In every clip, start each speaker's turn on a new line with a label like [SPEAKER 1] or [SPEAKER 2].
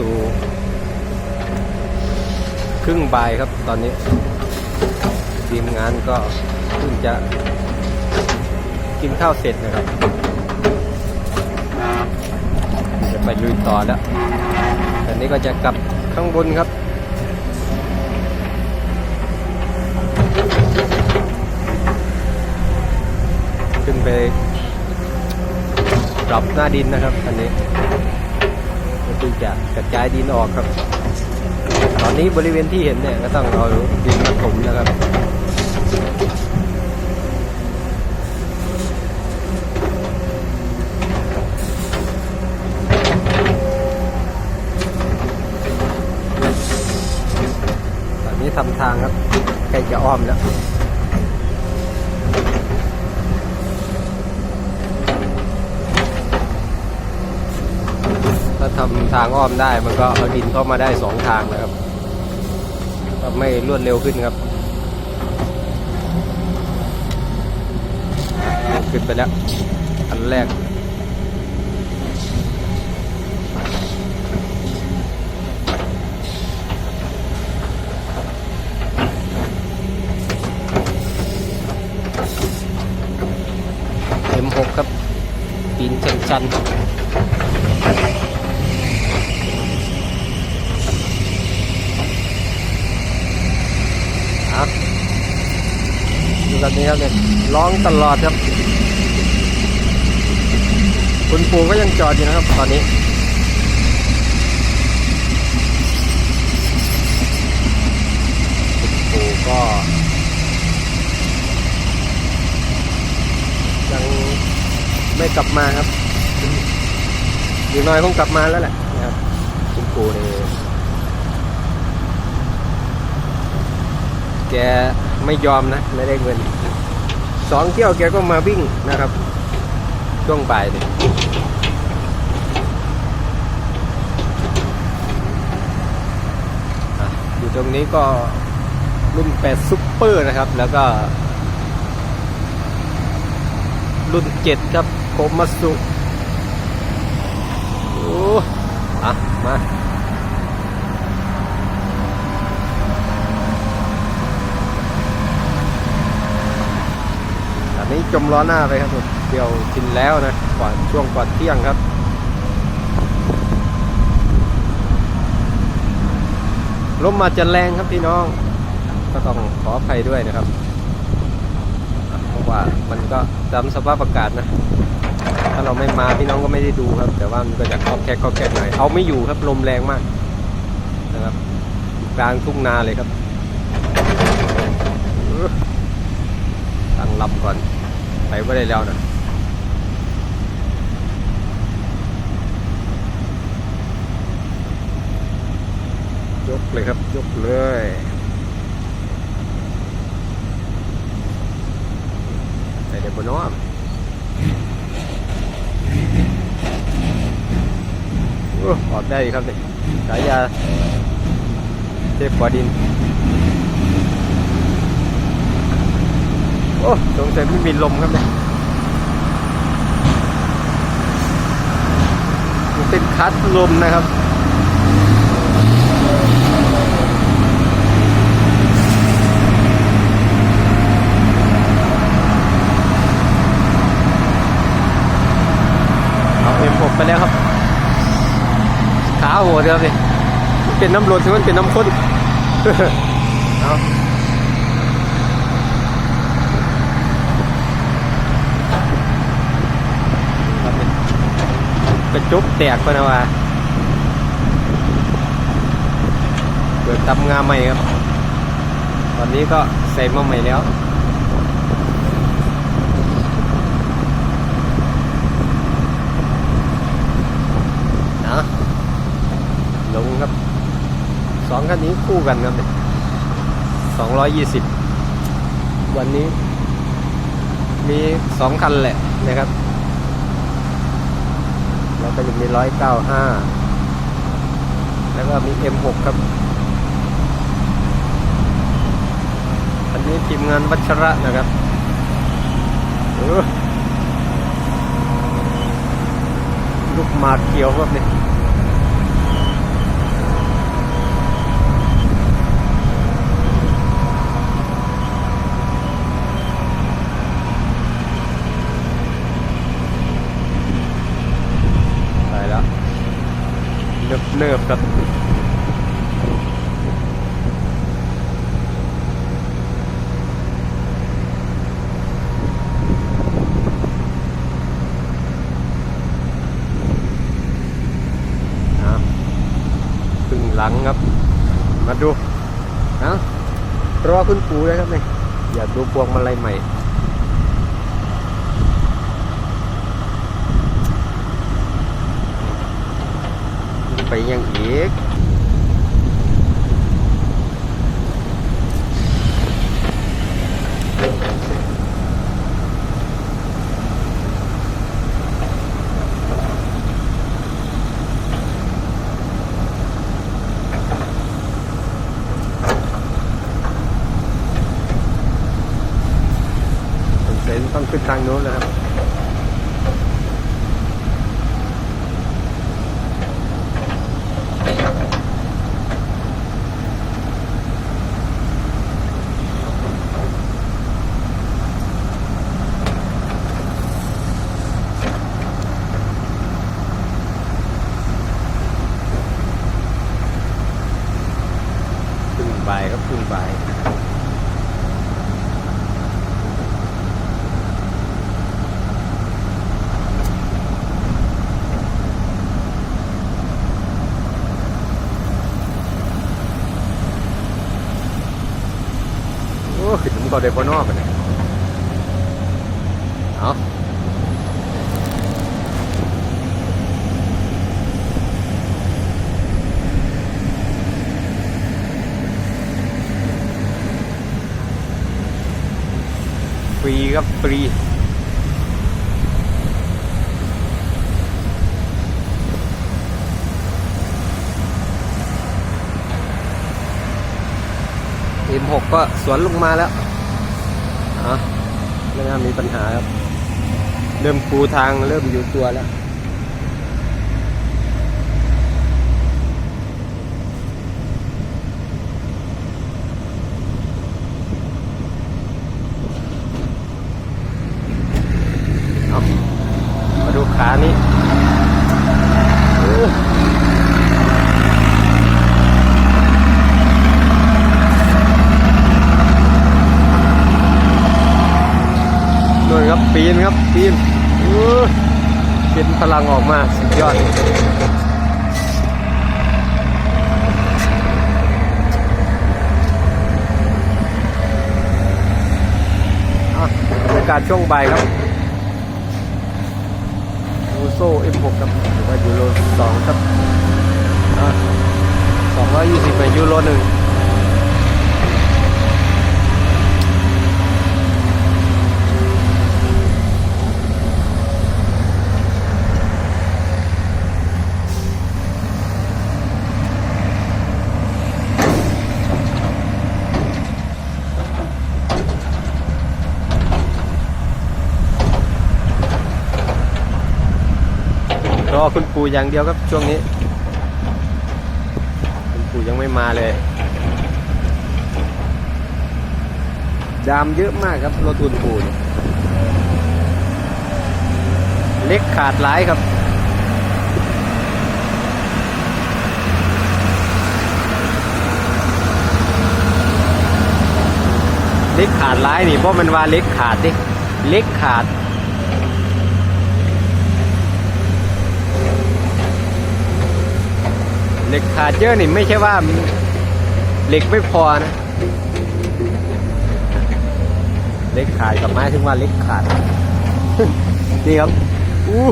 [SPEAKER 1] สู่ครึ่งบ่ายครับตอนนี้ ทีมงานก็เพิ่งจะกินข้าวเสร็จนะครับ จะไปลุยต่อแล้วตอนนี้ก็จะกลับข้างบนครับขึ้นไปปรับหน้าดินนะครับอันนี้ เพื่อจะกระจายดินออกครับ ตอนนี้บริเวณที่เห็นเนี่ยก็ต้องเอาดินมาถมนะครับตอนนี้ทำทางครับใกล้จะอ้อมแล้ว ถ้า ทางอ้อมได้มันก็เอาดินเข้ามาได้สองทางนะครับก็ไม่รวดเร็วขึ้นครับ ขึ้นไปแล้ว อันแรก M6 ครับปีนชันๆ ครับดู แบบนี้ครับเนี่ยร้องตลอดครับ คุณปู่ก็ยังจอดอยู่นะครับ ตอนนี้ คุณปู่ก็ ยังไม่กลับมาครับอีกหน้อยคงกลับมาแล้วแหละนะครับคุณปู่นี่ยแก ไม่ยอมนะไม่ได้เงินสองเที่ยวแกก็มาวิ่งนะครับช่วงบ่ายเนี่ยอยู่ตรงนี้ก็รุ่น8ซุปเปอร์นะครับ แล้วก็ รุ่น7ครับโคมัสสุโอ้อะมา อันนี้ จมล้อหน้าไปครับผมเดี๋ยวกินแล้วนะก่อนช่วงก่อนเที่ยงครับลมมาจะแรงครับพี่น้อง ก็ต้องขออภัยด้วยนะครับเพราะว่ามันก็ตามสภาพอากาศนะ ถ้าเราไม่มาพี่น้องก็ไม่ได้ดูครับ แต่ว่ามันก็จะคอกแคกคอกแคกหน่อยเอาไม่อยู่ครับลมแรงมากนะครับกลางทุ่งนาเลยครับตั้งลำก่อน ไปไม่ได้แล้วนะยกเลยครับ ยกเลยไปเดี๋ยวบนน้อมอออกได้ครับเนี่ยสายยาเทพกว่าดิน โอ้สงสัยไม่มีลมครับเนี่ยเป็นคัดลมนะครับเอาเอ็มหกไปแล้วครับ ขาหัวเดียวสิมันเป็นน้ำรดถึงมันเป็นน้ำข้นเอา ครับเนี่ย กระจุกแตกไปนะว่าเกิดตำงาใหม่ครับ ตอนนี้ก็ใส่มาใหม่แล้วนะลงครับสองคันนี้คู่กันครับสองร้อยยี่สิบวันนี้มีสองคันแหละนะครับ แล้วก็ยังมีร้อยเก้าห้าแล้วก็มี M6 ครับ อันนี้ทีมงานวัชระนะครับลูกหมากเขียวครับเนี่ย เนิบครับเอาขึ้นหลังครับ มาดูเอารอคุณปู่เลยครับเนี่ยอยากดูพวงมาลัยใหม่ ไปยังอีก ผมเซนต้องขึ้น ทางโน้นแล้วครับ ขึ้นบ่ายครับขึ้นบ่าย โอ้ขึ้นผมก็ได้พอนอกันเนี่ยเอาฟรีครับฟรี M6 ก็สวนลงมาแล้ว อะไม่น่ามีปัญหาครับ เริ่มปูทางเริ่มอยู่ตัวแล้วมาดูขานี้ ปีนครับปีนเป็นพลังออกมาสุดยอดบรรการช่วงใบครับูโซ่ M6 ครับหรือว่ายูโร2ครับ220เป็นยูโร1 ปู่อย่างเดียวครับช่วงนี้คุณปู่ยังไม่มาเลย ดามเยอะมากครับรถทุนปู่เนี่ยเล็กขาดหลายครับเล็กขาดหลายนี่เพราะมันว่าเล็กขาดดิเล็กขาด เหล็กขาดเยอะนี่ไม่ใช่ว่าเหล็กไม่พอนะเหล็กขาดกับไม้ถึงว่าเหล็กขาดนี่ครับอู้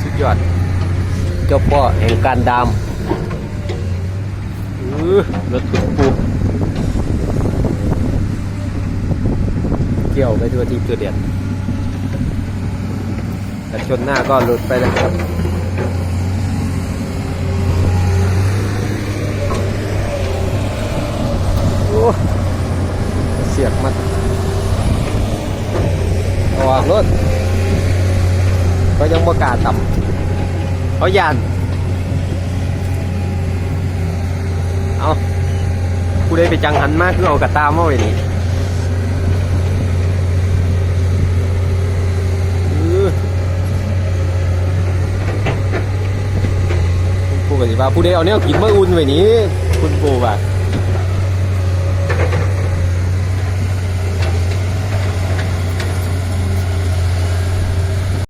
[SPEAKER 1] สุดยอดเจ้าพ่อแห่งการดามอู้รถตุกปูเกี่ยวไปทั่วทีตัวเดียดแต่ชนหน้าก็หลุดไปแล้วครับ โอ้เสียกมันออกรถก็ ยังประกล้าศต่ำเขายานเอากูได้ไปจังหันมากคือเอากระตามาไว้นี่อื้อว่าผู้ใดเอาเนี่ยกินมาอุ่นไว้นี้คุณปู่ว่า